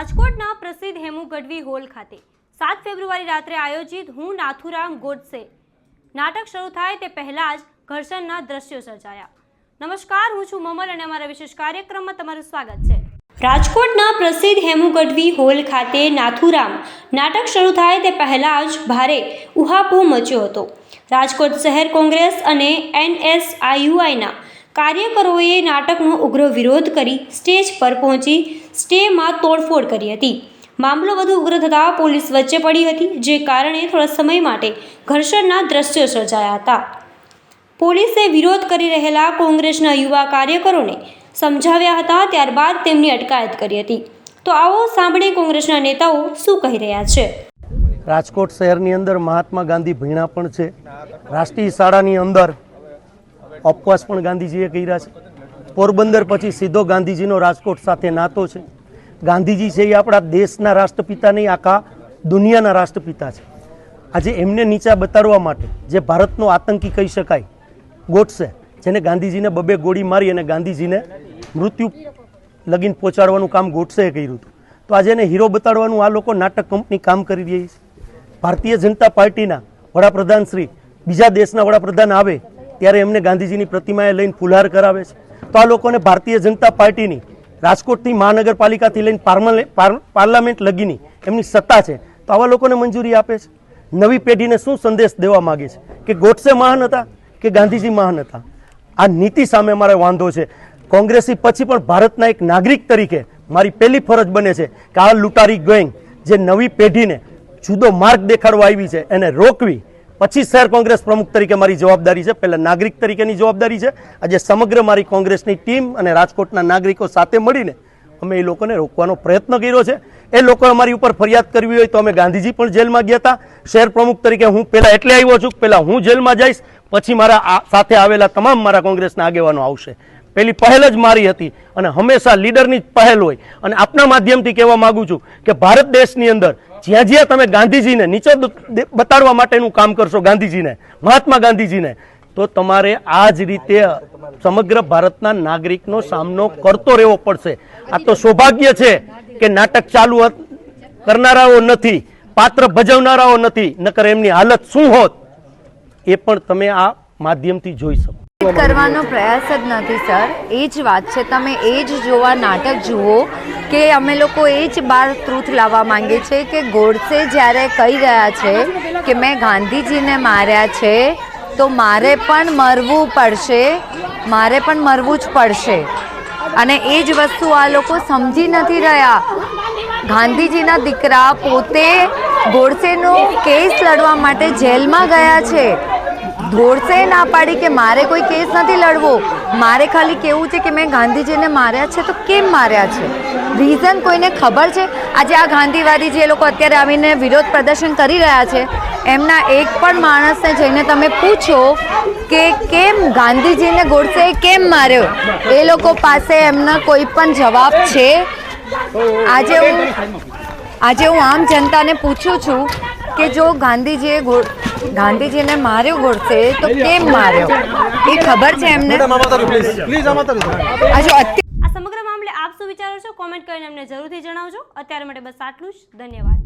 રાજકોટના પ્રસિદ્ધ હેમુ ગઢવી હોલ ખાતે. સાત ફેબ્રુઆરી રાત્રે આયોજિત હું નાથુરામ ગોડસે. નાટક શરૂ થાય તે પહેલાં જ ઘર્ષણના દ્રશ્યો સર્જાયા. નમસ્કાર, હું છું મમલ અને અમારા વિશેષ કાર્યક્રમમાં તમારું સ્વાગત છે. રાજકોટના પ્રસિદ્ધ હેમુ ગઢવી હોલ ખાતે નાથુરામ નાટક શરૂ થાય તે પહેલાં જ ભારે ઉહાપોહ મચ્યો હતો. રાજકોટ શહેર કોંગ્રેસ અને એનએસઆઈયુઆઈના કાર્યકરોએ નાટકનો ઉગ્ર વિરોધ કરી સ્ટેજ પર પહોંચી સ્ટેમાં તોડફોડ કરી હતી. મામલો વધુ ઉગ્ર થતાં પોલીસ વચ્ચે પડી હતી, જે કારણે થોડા સમય માટે ઘર્ષણના દ્રશ્યો સર્જાયા હતા. પોલીસે વિરોધ કરી રહેલા કોંગ્રેસના યુવા કાર્યકરોને સમજાવ્યા હતા, ત્યારબાદ તેમની અટકાયત કરી હતી. તો આવો સાંભળે કોંગ્રેસના નેતાઓ શું કહી રહ્યા છે. રાજકોટ શહેરની અંદર મહાત્મા ગાંધી ભીણા પણ છે. રાષ્ટ્રીય શાળાની અંદર અપવાસ પણ ગાંધીજીએ કર્યા છે. પોરબંદર પછી સીધો ગાંધીજીનો રાજકોટ સાથે નાતો છે. ગાંધીજી છે એ આપણા દેશના રાષ્ટ્રપિતા નહીં આખા દુનિયાના રાષ્ટ્રપિતા છે. આજે એમને નીચા બતાડવા માટે જે ભારતનો આતંકી કહી શકાય, ગોઠશે, જેને ગાંધીજીને બબે ગોળી મારી અને ગાંધીજીને મૃત્યુ લગીન પહોંચાડવાનું કામ ગોડસેએ કર્યું હતું. તો આજે એને હીરો બતાડવાનું આ લોકો નાટક કંપની કામ કરી રહી છે. ભારતીય જનતા પાર્ટીના વડાપ્રધાન શ્રી બીજા દેશના વડાપ્રધાન આવે, ત્યારે એમને ગાંધીજીની પ્રતિમાએ લઈને ફુલહાર કરાવે છે. તો આ લોકોને ભારતીય જનતા પાર્ટીની રાજકોટથી મહાનગરપાલિકાથી લઈને પાર્લામેન્ટ લગીની એમની સત્તા છે. તો આવા લોકોને મંજૂરી આપે છે? નવી પેઢીને શું સંદેશ દેવા માગે છે? કે ગોડસે મહાન હતા કે ગાંધીજી મહાન હતા? આ નીતિ સામે મારે વાંધો છે. કોંગ્રેસી પછી પણ ભારતના એક નાગરિક તરીકે મારી પહેલી ફરજ બને છે કે આ લૂંટારી ગેંગ જે નવી પેઢીને જુદો માર્ગ દેખાડવા આવી છે, એને રોકવી પછી શહેર કોંગ્રેસ પ્રમુખ તરીકે મારી જવાબદારી છે, પહેલાં નાગરિક તરીકેની જવાબદારી છે. આજે સમગ્ર મારી કોંગ્રેસની ટીમ અને રાજકોટના નાગરિકો સાથે મળીને અમે એ લોકોને રોકવાનો પ્રયત્ન કર્યો છે. એ લોકોએ અમારી ઉપર ફરિયાદ કરવી હોય તો અમે ગાંધીજી પણ જેલમાં ગયા હતા. શહેર પ્રમુખ તરીકે હું પહેલાં એટલે આવ્યો છું, પહેલાં હું જેલમાં જઈશ, પછી મારા સાથે આવેલા તમામ મારા કોંગ્રેસના આગેવાનો આવશે. પેલી પહેલ જ મારી હતી અને હંમેશા લીડરની જ પહેલ હોય. અને આપના માધ્યમથી કહેવા માગું છું કે ભારત દેશની અંદર જ્યાં જ્યાં તમે ગાંધીજીને નીચે બતાડવા માટેનું કામ કરશો ગાંધીજીને, મહાત્મા ગાંધીજીને, તો તમારે આ જ રીતે સમગ્ર ભારતના નાગરિકનો સામનો કરતો રહેવો પડશે. આ તો સૌભાગ્ય છે કે નાટક ચાલુ કરનારાઓ નથી, પાત્ર ભજવનારાઓ નથી, નકર એમની હાલત શું હોત, એ પણ તમે આ માધ્યમથી જોઈ શકો. કરવાનો પ્રયાસ જ નથી સર એ જ વાત છે. તમે એ જ જોવા નાટક જુઓ કે અમે લોકો એ જ બાર ટ્રુથ લાવવા માંગીએ છીએ કે ગોડસે જ્યારે કહી રહ્યા છે કે મેં ગાંધીજીને માર્યા છે, તો મારે પણ મરવું પડશે, મારે પણ મરવું જ પડશે. અને એ જ વસ્તુ આ લોકો સમજી નથી રહ્યા. ગાંધીજીના દીકરા પોતે ગોડસેનો કેસ લડવા માટે જેલમાં ગયા છે. ગોડસે ના પાડી કે મારે કોઈ કેસ નથી લડવો. મારે ખાલી કેવું છે કે મેં ગાંધીજીને માર્યા છે તો કેમ માર્યા છે? રીઝન કોઈને ખબર છે? આજે આ ગાંધીવાદી જે લોકો અત્યારે આવીને વિરોધ પ્રદર્શન કરી રહ્યા છે, એમના એક પણ માણસને જઈને તમે પૂછો કે કેમ ગાંધીજીને ગોડસે, કેમ માર્યો? એ લોકો પાસે એમના કોઈ પણ જવાબ છે? આજે હું આજે હું આમ જનતાને પૂછું છું કે જો ગાંધીજીએ ગાંધીજીને માર્યો ગોડસે તો કેમ માર્યો? એ ખબર છે એમને? આ જો આ સમગ્ર મામલે આપ શું વિચારો છો? કોમેન્ટ કરીને અમને જરૂરથી જણાવજો. અત્યારે માટે બસ આટલું જ. ધન્યવાદ.